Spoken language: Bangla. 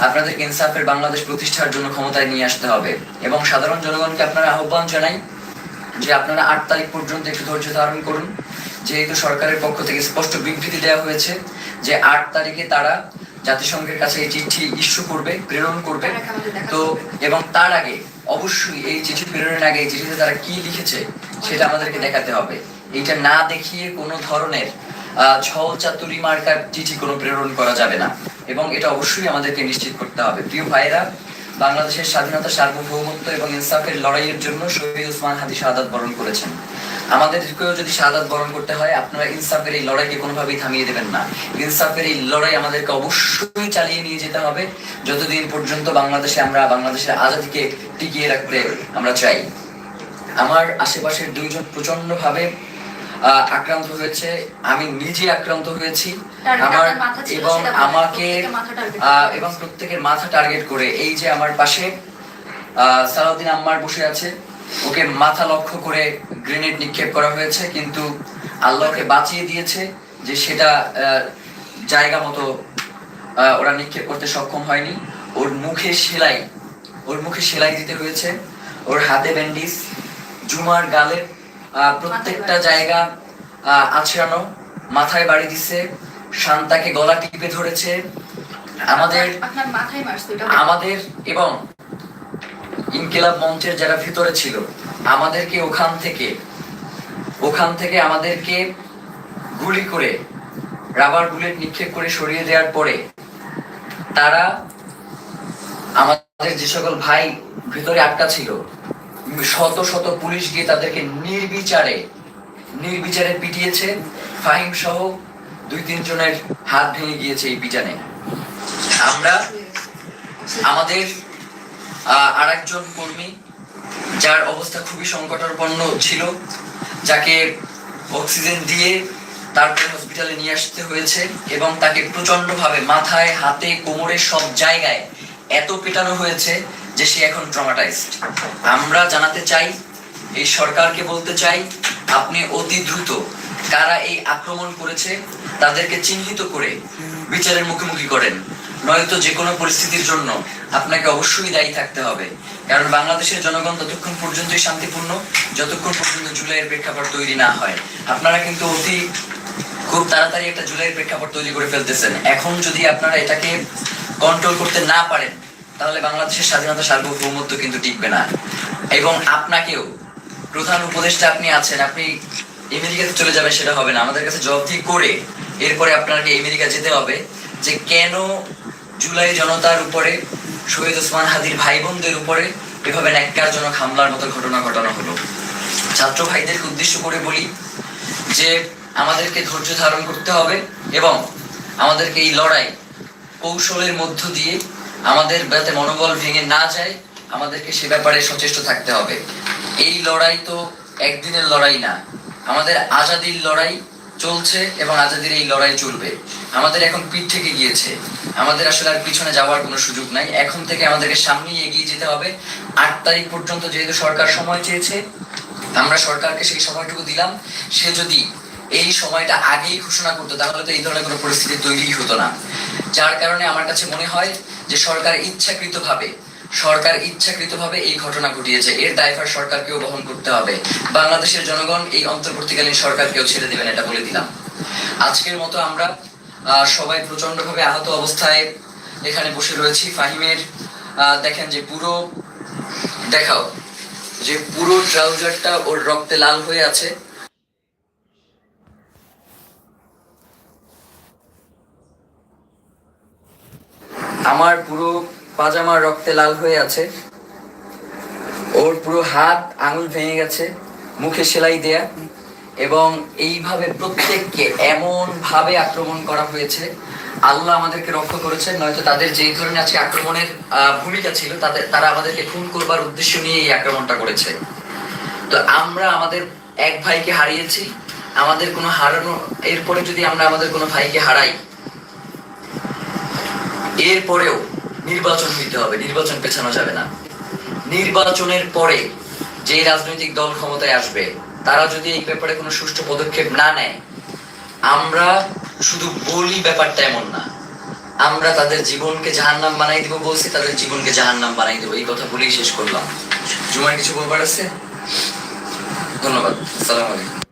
আপনাদেরকে ইনসাফের বাংলাদেশ প্রতিষ্ঠার জন্য ক্ষমতায় নিয়ে আসতে হবে। এবং সাধারণ জনগণকে আপনারা আহ্বান জানাই যে আপনারা আট তারিখ পর্যন্ত একটু ধৈর্য ধারণ করুন। যেহেতু সরকারের পক্ষ থেকে স্পষ্ট বিবৃতি দেওয়া হয়েছে যে আট তারিখে তারা জাতিসংঘের কাছে এই চিঠি ইস্যু করবে প্রেরণ করবে। তো এবং তার আগে অবশ্যই এই চিঠি প্রেরণের আগে এই চিঠিতে তারা কি লিখেছে সেটা আমাদেরকে দেখাতে হবে। এইটা না দেখিয়ে কোনো ধরনের আহ, ছল চাতুরি মার্কার চিঠি কোনো প্রেরণ করা যাবে না। এবং এটা অবশ্যই আমাদেরকে নিশ্চিত করতে হবে। প্রিয় ভাইরা বাংলাদেশের স্বাধীনতা, সার্বভৌমত্ব এবং ইনসাফের লড়াইয়ের জন্য শহীদ ওসমান হাদি শাহাদাত বরণ করেছেন। আমাদেরকেও যদি শাহাদাত বরণ করতে হয়, আপনারা ইনসাফের এই লড়াইকে কোনোভাবেই থামিয়ে দেবেন না। ইনসাফের এই লড়াই আমাদেরকে অবশ্যই চালিয়ে নিয়ে যেতে হবে। যতদিন পর্যন্ত বাংলাদেশে আমরা, বাংলাদেশের আজাদিকে টিকিয়ে রাখতে আমরা চাই। আমার আশেপাশের দুইজন প্রচণ্ড ভাবে আক্রান্ত হয়েছে আমি নিজে আক্রান্ত হয়েছি। আমার এবং আমাকে এবং প্রত্যেকের মাথা টার্গেট করে এই যে আমার পাশে সালাউদ্দিন আম্মার বসে আছে। ওকে মাথা লক্ষ্য করে গ্রেনেড নিক্ষেপ করা হয়েছে কিন্তু আল্লাহকে বাঁচিয়ে দিয়েছে যে সেটা জায়গা মতো ওরা নিক্ষেপ করতে সক্ষম হয়নি। ওর মুখে সেলাই ওর মুখে সেলাই দিতে হয়েছে। ওর হাতে ব্যান্ডিজ জুমার গালে প্রত্যেকটা জায়গা আছড়ানো মাথায় বাড়ি দিছে শান্তাকে গলা টিপে ধরেছে। আমাদের আমাদের এবং ইনকিলাব মঞ্চের যারা ভিতরে ছিল আমাদেরকে ওখান থেকে ওখান থেকে আমাদেরকে গুলি করে রাবার বুলেট নিক্ষেপ করে সরিয়ে দেওয়ার পরে তারা আমাদের যে সকল ভাই ভিতরে আটকা ছিল শত শত পুলিশ গিয়ে তাদেরকে নির্বিচারে নির্বিচারে পিটিয়েছে। ফাহিম সহ দুই তিন জনের হাত ভেঙে গিয়েছে এই পিটানে। আমরা, আমাদের আর একজন কর্মী, যার অবস্থা খুবই সংকটাপন্ন ছিল, যাকে অক্সিজেন দিয়ে তারপরে হসপিটালে নিয়ে আসতে হয়েছে এবং তাকে প্রচণ্ড ভাবে মাথায়, হাতে, কোমরে সব জায়গায় এত পেটানো হয়েছে যে সে এখন ট্রমাটাইজড আমরা জানাতে চাই, এই সরকারকে বলতে চাই, আপনি অতি দ্রুত কারা এই আক্রমণ করেছে তাদেরকে চিহ্নিত করে বিচারের মুখোমুখি করেন। নয়তো যে কোনো পরিস্থিতির জন্য আপনাকে অবশ্যই দায়ী থাকতে হবে। কারণ বাংলাদেশের জনগণ ততক্ষণ পর্যন্তই শান্তিপূর্ণ, যতক্ষণ পর্যন্ত জুলাইয়ের প্রেক্ষাপট তৈরি না হয়। আপনারা কিন্তু অতি খুব তাড়াতাড়ি একটা জুলাইয়ের প্রেক্ষাপট তৈরি করে ফেলতেছেন। এখন যদি আপনারা এটাকে কন্ট্রোল করতে না পারেন তাহলে বাংলাদেশের স্বাধীনতা সার্বভৌমত্ব কিন্তু টিকবে না। এবং আপনাকেও, প্রধান উপদেষ্টা আপনি আছেন, আপনি আমেরিকাতে চলে যাবেন সেটা হবে না। আমাদের কাছে জবাবদি করে এরপরে আপনাকে আমেরিকা যেতে হবে যে কেন জুলাই জনতার উপরে, শহীদ ওসমান হাদির ভাই বোনদের উপরে এভাবে ন্যাক্কারজনক হামলার মতো ঘটনা ঘটানো হলো। ছাত্র ভাইদেরকে উদ্দেশ্য করে বলি যে আমাদেরকে ধৈর্য ধারণ করতে হবে এবং আমাদেরকে এই লড়াই কৌশলের মধ্য দিয়ে আমাদের যাতে মনোবল ভেঙে না যায়, আমাদেরকে সে ব্যাপারে সচেষ্ট থাকতে হবে। এই লড়াই তো একদিনের লড়াই না। আমাদের আজাদির লড়াই চলছে এবং আজাদির এই লড়াই চলবে। আমাদের এখন পিঠ থেকে গিয়েছে। আমাদের আসলে আর পিছনে যাওয়ার কোনো সুযোগ নাই। এখন থেকে আমাদেরকে সামনেই এগিয়ে যেতে হবে। আট তারিখ পর্যন্ত যেহেতু সরকার সময় চেয়েছে, আমরা সরকারকে সেই সময়টুকু দিলাম। সে যদি এই সময়টা আগেই ঘোষণা করতো, তাহলে তো এই ধরনের কোনো পরিস্থিতি তৈরি হতো না। যার কারণে আমার কাছে মনে হয় যে সরকার ইচ্ছাকৃতভাবে সরকার ইচ্ছাকৃতভাবে এই ঘটনা ঘটিয়েছে, এর দায়ভার সরকারকেও বহন করতে হবে। বাংলাদেশের জনগণ এই অন্তর্বর্তীকালীন সরকারকেও ছেড়ে দেবেন, এটা বলে দিলাম। আজকের মতো আমরা সবাই প্রচন্ডভাবে আহত অবস্থায় এখানে বসে রয়েছি। ফাহিমের দেখেন যে পুরো, দেখাও, যে পুরো ট্রাউজারটা ওর রক্তে লাল হয়ে আছে। আমার পুরো পাজামা রক্তে লাল হয়ে আছে। ওর পুরো হাত, আঙুল ভেঙে গেছে, মুখে সেলাই দেয়া। এবং এইভাবে প্রত্যেককে এমন ভাবে আক্রমণ করা হয়েছে। আল্লাহ আমাদেরকে রক্ষা করেছে নয়তো তাদের যেই ধরনের আজকে আক্রমণের ভূমিকা ছিল তাদের তারা আমাদেরকে খুন করবার উদ্দেশ্য নিয়ে এই আক্রমণটা করেছে। তো আমরা আমাদের এক ভাইকে হারিয়েছি। আমাদের কোনো হারানো, এরপরে যদি আমরা আমাদের কোনো ভাইকে হারাই এরপরেও নির্বাচন হইতে হবে, নির্বাচন পেছানো যাবে না। নির্বাচনের পরে যে রাজনৈতিক দল ক্ষমতায় আসবে, তারা যদি এই ব্যাপারে কোনো সুষ্ঠু পদক্ষেপ না নেয়, আমরা শুধু বলি ব্যাপারটা এমন না। আমরা তাদের জীবনকে জাহান্নাম বানাই দিব বলছি, তাদের জীবনকে জাহান্নাম বানাই দেবো। এই কথা বলেই শেষ করলাম। জুমার কিছু বলবার আছে? ধন্যবাদ। আসসালামু আলাইকুম।